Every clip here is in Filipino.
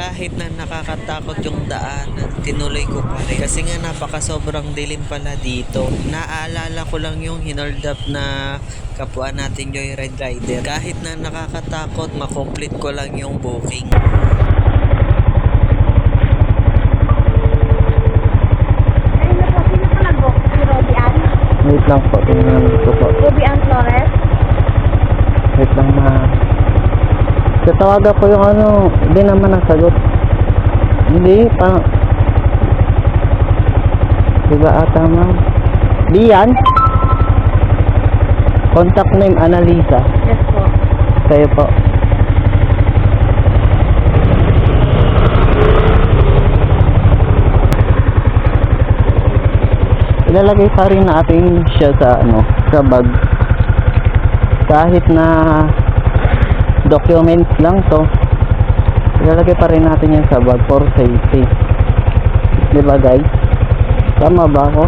Kahit na nakakatakot yung daanan, tinuloy ko pa rin. Kasi nga napaka sobrang dilim pala dito. Naaalala ko lang yung hinold up na kapwa natin Joyride Rider. Kahit na nakakatakot, makomplete ko lang yung booking. Ayun na po, sino ka nag-book? Si Robbie Ann? Wait lang po, tingnan ko po. Robbie Ann Flores? Wait lang ma. Tatawagan ko yung ano, hindi naman nasagot. Hindi, pa. Diba ata ma'am? Di yan? Contact name Annalisa. Yes po. Kayo po. Ilalagay pa rin natin siya sa ano, sa bag. Kahit na documents lang to. Ilalagay pa rin natin yan sa bag for safety. Di ba guys? Tama ba ako?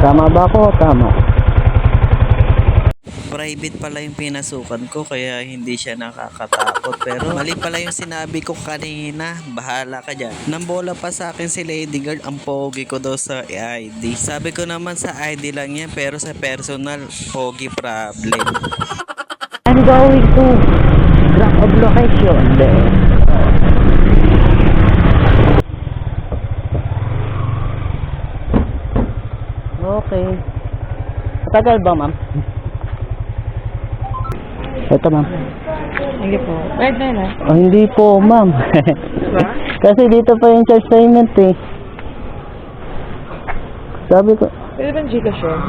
Tama ba ako? Tama. Private pala yung pinasukan ko kaya hindi siya nakakatakot. Pero mali pala yung sinabi ko kanina. Bahala ka dyan. Nambola pa sa akin si Lady Guard ang pogi ko daw sa ID. Sabi ko naman sa ID lang yan pero sa personal, pogi problem. I'm going to of location there. Okay. Matagal ba, ma'am? Ito, ma'am. Hindi po. Right na ah. Oh, hindi po, ma'am. Kasi dito pa yung charge payment eh. Sabi ko, Pwede ba Gcash yun?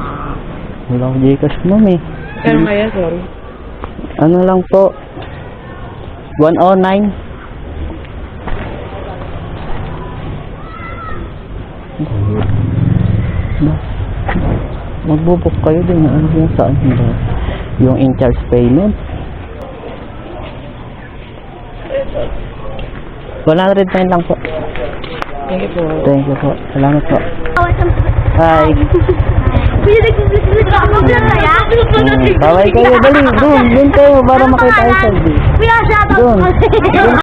wala akong Gcash, ma'am eh. Kaya nga yan, sorry. Ano lang po? 109. Ma- Magbubuk kayo din ano yung saan ba? Yung in charge payment. 109 lang po. Thank you po. Thank you po. Salamat po. Hi. Bawal kayo. Dali, doon. Doon kayo para makita kayo sa po. Doon